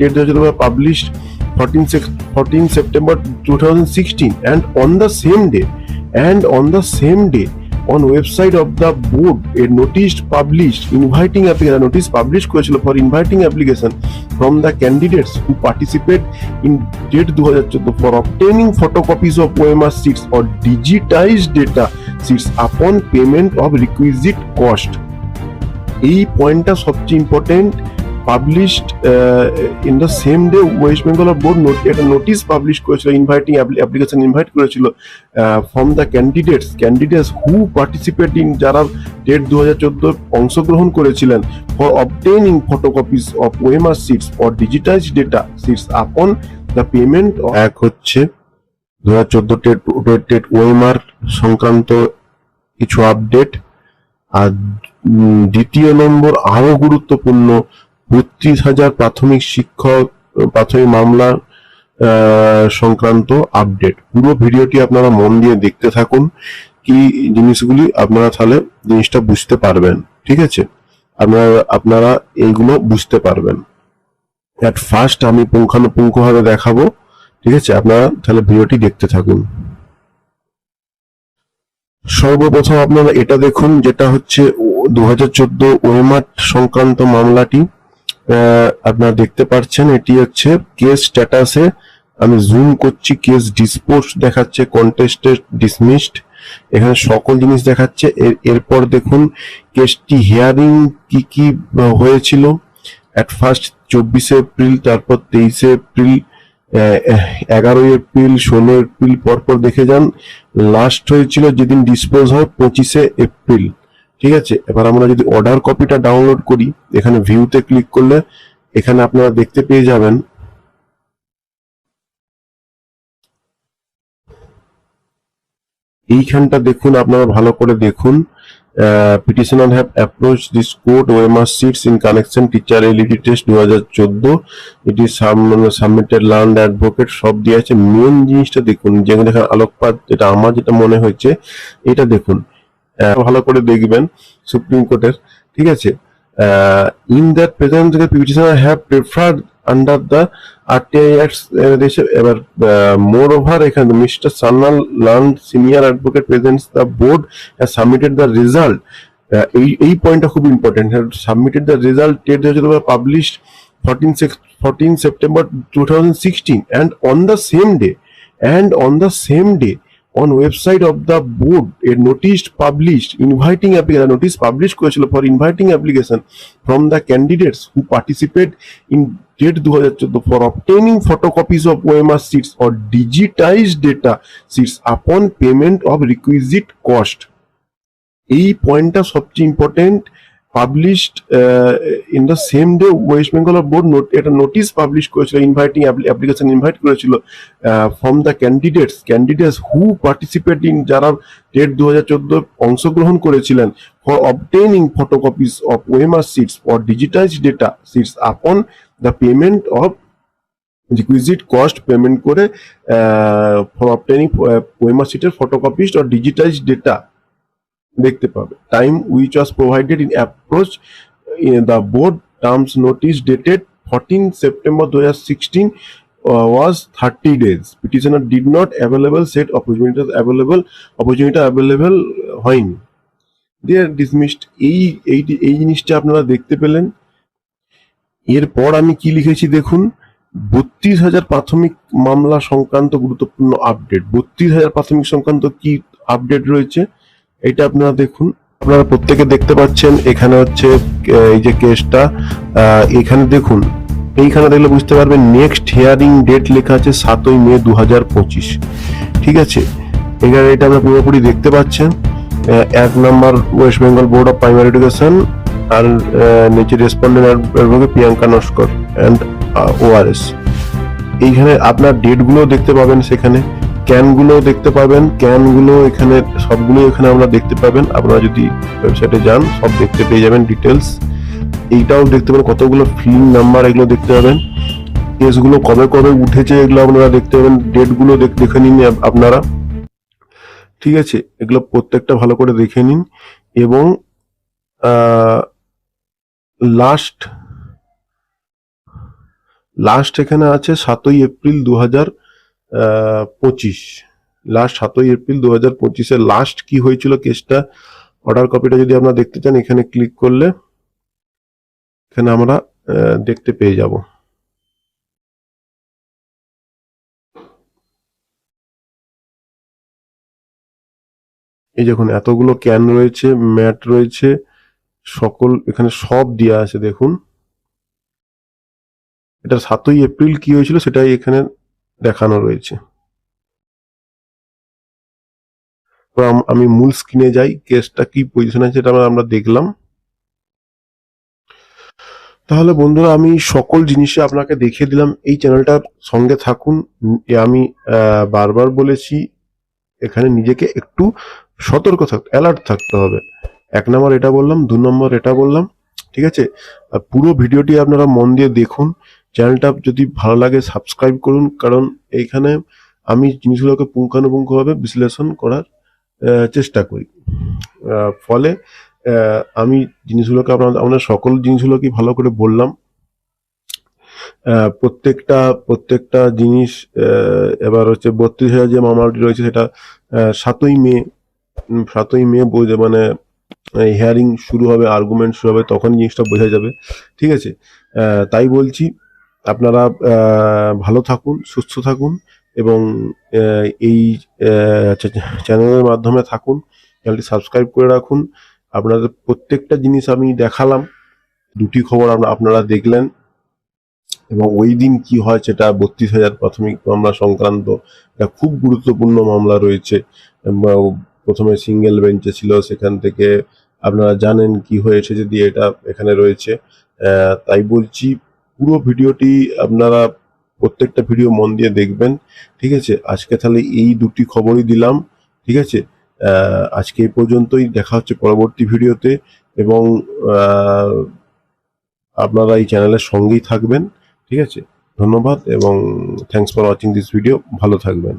date that were published 14, sec- 14 September 2016 and on the same day and on the same day on website of the board a notice published inviting application notice published করেছিল for inviting application from the candidates who participate in date 2014 for obtaining photocopies of OMR sheets or digitized data sheets upon payment of requisite cost এই পয়েন্টটা সবচেয়ে important published in the same day West Bengal board একটা notice publish করেছিল inviting application invite করেছিল from the candidates candidates who participate in যারা date দু হাজার চোদ্দ অংশগ্রহণ করেছিলেন for obtaining photocopies of OMR sheets for digitize data sheets upon the payment এক হচ্ছে দু হাজার চোদ্দ টেট টেট ওয়েমার সংক্রান্ত কিছু আপডেট আর দ্বিতীয় নম্বর আরও গুরুত্বপূর্ণ বত্রিশ হাজার প্রাথমিক শিক্ষক প্রাথমিক মামলা আহ, সংক্রান্ত আপডেট। পুরো ভিডিওটি আপনারা মন দিয়ে দেখতে থাকুন কি জিনিসগুলি আপনারা তাহলে জিনিসটা বুঝতে পারবেন ঠিক আছে? আপনারা আপনারা এইগুলো বুঝতে পারবেন। অ্যাট ফার্স্ট আমি পুঙ্খানুপুঙ্খভাবে দেখাবো ঠিক আছে? আপনারা তাহলে ভিডিওটি দেখতে থাকুন। সর্বপ্রথম আপনারা এটা দেখুন যেটা হচ্ছে দু হাজার চোদ্দ ওয়েমার্ট সংক্রান্ত মামলাটি। আপনারা দেখতে পাচ্ছেন এটি হচ্ছে কেস স্ট্যাটাসে আমি জুম করছি কেস ডিসপোজ দেখাচ্ছে কন্টেস্টেড ডিসমিসড এখানে সকল জিনিস দেখাচ্ছে। এর, এরপর দেখুন কেসটি হিয়ারিং কি কি হয়েছিল। অ্যাট ফার্স্ট চব্বিশে এপ্রিল, তারপর তেইশে এপ্রিল এগারোই এপ্রিল ষোলো এপ্রিল, পরপর দেখে যান। লাস্ট হয়েছিল যেদিন ডিসপোজ হয়, পঁচিশে এপ্রিল। ঠিক আছে? এবার আমরা যদি অর্ডার কপিটা ডাউনলোড করি, এখানে ভিউতে ক্লিক করলে এখানে আপনারা দেখতে পেয়ে যাবেন এইখানটা দেখুন, আপনারা ভালো করে দেখুন petitioner have approach this court OMR sheets in connection teacher elite test দু হাজার চোদ্দ। এটি সাবমিটেড ল্যান্ড অ্যাডভোকেট সব দিয়ে আছে। মেন জিনিসটা দেখুন, যেখানে দেখেন আলোকপাত, যেটা আমার যেটা মনে হয়েছে, এটা দেখুন। ভালো করে দেখবেন সুপ্রিম কোর্টের, ঠিক আছে? In that present petitioner have preferred under the RTI act এবার মোর ওভার এখানে mister Sanyal learned senior advocate presents the board has submitted the result এই এই পয়েন্টটা খুব important submitted the result date published 14 sec- 14 September 2016 and on the same day and on the same day on website of the board এর notice publish inviting application notice publish করেছিল for inviting application from the candidates who participate in date দু হাজার চোদ্দ for obtaining photo copies of OMR sheets or digitize data sheets upon payment of requisite cost এই পয়েন্টটা সবচেয়ে important published in the same day West Bengal board একটা notice publish করেছিল inviting application invite করেছিল from the candidates candidates who participate যারা date দু হাজার চোদ্দ অংশগ্রহণ করেছিলেন for obtaining photocopies of OMR sheets for digitize data sheets upon the payment of requisite cost payment করে ফর অবটেনিং ওয়েমার সিটের ফটোকপিস অর ডিজিটাইজ ডেটা দেখতে পাবে। Time which was provided in approach the board terms notice dated fourteen September দু হাজার sixteen was thirty days petitioner did not available set opportunity available opportunity available হয়নি। দিয়ে dismissed এই এই এই জিনিসটা আপনারা দেখতে পেলেন। এরপর আমি কি লিখেছি দেখুন, বত্রিশ হাজার প্রাথমিক মামলা সংক্রান্ত গুরুত্বপূর্ণ আপডেট বত্রিশ হাজার প্রাথমিক সংক্রান্ত কি আপডেট রয়েছে? এটা আপনারা দেখুন। আপনারা প্রত্যেকে দেখতে পাচ্ছেন, এখানে হচ্ছে এই যে কেসটা এখানে দেখুন, এইখানে দেখলে বুঝতে পারবেন নেক্সট হিয়ারিং ডেট লেখা আছে সাতই মে দু হাজার পঁচিশ। ঠিক আছে? এখানে এটা আমরা পুরোপুরি দেখতে পাচ্ছেন। এক নম্বর West Bengal board of primary education আর নিচে respondent Priyanka Naskar and ORS এইখানে আপনার ডেটগুলো দেখতে পাবেন সেখানে। ক্যানগুলো দেখতে পাবেন। ক্যানগুলো এখানে সবগুলো এখানে আমরা দেখতে পাবেন। আপনারা যদি ওয়েবসাইটে যান, সব দেখতে পেয়ে যাবেন ডিটেলস এইটাও দেখতে পাবেন, কতগুলো ফিলিং নাম্বার এগুলো দেখতে পাবেন। কেসগুলো কবে কবে উঠেছে এগুলো আপনারা দেখতে পাবেন। ডেটগুলো দেখ- নিন আপ- আপনারা। ঠিক আছে, এগুলো প্রত্যেকটা ভালো করে দেখে নিন। এবং লাস্ট লাস্ট এখানে আছে সাতই এপ্রিল দু হাজার পঁচিশ। লাস্ট সাতই এপ্রিল দু হাজার পঁচিশে লাস্ট কি হয়েছিল কেসটা অর্ডার কপিটা যদি আপনারা দেখতে চান, এখানে ক্লিক করলে এখানে আমরা দেখতে পেয়ে যাব। এই দেখুন, এতগুলো ক্যান রয়েছে ম্যাট রয়েছে, সকল, এখানে সব দেওয়া আছে, দেখুন। এটা সাতই এপ্রিল কি হয়েছিল, সেটাই এখানে দেখানো রয়েছে। তো আমি মূল স্ক্রিনে যাই কেসটা কি পজিশন আছে সেটা আমরা- দেখলাম। তাহলে বন্ধুরা, আমি সকল জিনিসে আপনাকে দেখিয়ে দিলাম। এই চ্যানেলটার সঙ্গে থাকুন। আমি বারবার বলেছি, এখানে নিজেকে একটু সতর্ক থাকতে অ্যালার্ট থাকতে হবে। এক নম্বর এটা বললাম, দু নম্বর এটা বললাম, ঠিক আছে? পুরো ভিডিওটি আপনারা মন দিয়ে দেখুন। চ্যানেলটা যদি ভালো লাগে সাবস্ক্রাইব করুন, কারণ এইখানে আমি জিনিসগুলোকে পুঙ্খানুপুঙ্খভাবে বিশ্লেষণ করার চেষ্টা করি। ফলে আমি জিনিসগুলোকে আপনার আপনার সকল জিনিসগুলোকে ভালো করে বললাম। প্রত্যেকটা প্রত্যেকটা জিনিস এবার হচ্ছে বত্রিশ হাজার যে মামলাটি রয়েছে সেটা সাতই মে সাতই মে বোঝে মানে হিয়ারিং শুরু হবে আর্গুমেন্ট শুরু হবে তখন জিনিসটা বোঝা যাবে। ঠিক আছে? তাই বলছি আপনারা ভালো থাকুন, সুস্থ থাকুন এবং এই চ্যানেলের মাধ্যমে থাকুন, চ্যানেলটি সাবস্ক্রাইব করে রাখুন। আপনাদের প্রত্যেকটা জিনিস আমি দেখালাম, দুটি খবর আপনারা দেখলেন এবং ওই দিন কি হয় সেটা বত্রিশ হাজার প্রাথমিক মামলা সংক্রান্ত এটা খুব গুরুত্বপূর্ণ মামলা রয়েছে। প্রথমে সিঙ্গেল বেঞ্চে ছিল, সেখান থেকে আপনারা জানেন কি হয়েছে যদি এটা এখানে রয়েছে। তাই বলছি পুরো ভিডিওটি আপনারা প্রত্যেকটা ভিডিও মন দিয়ে দেখবেন, ঠিক আছে? আজকে তাহলে এই দুটি খবরই দিলাম, ঠিক আছে? আজকে এই পর্যন্তই, দেখা হচ্ছে পরবর্তী ভিডিওতে এবং আপনারা এই চ্যানেলের সঙ্গেই থাকবেন, ঠিক আছে? ধন্যবাদ এবং thanks for watching this video ভালো থাকবেন।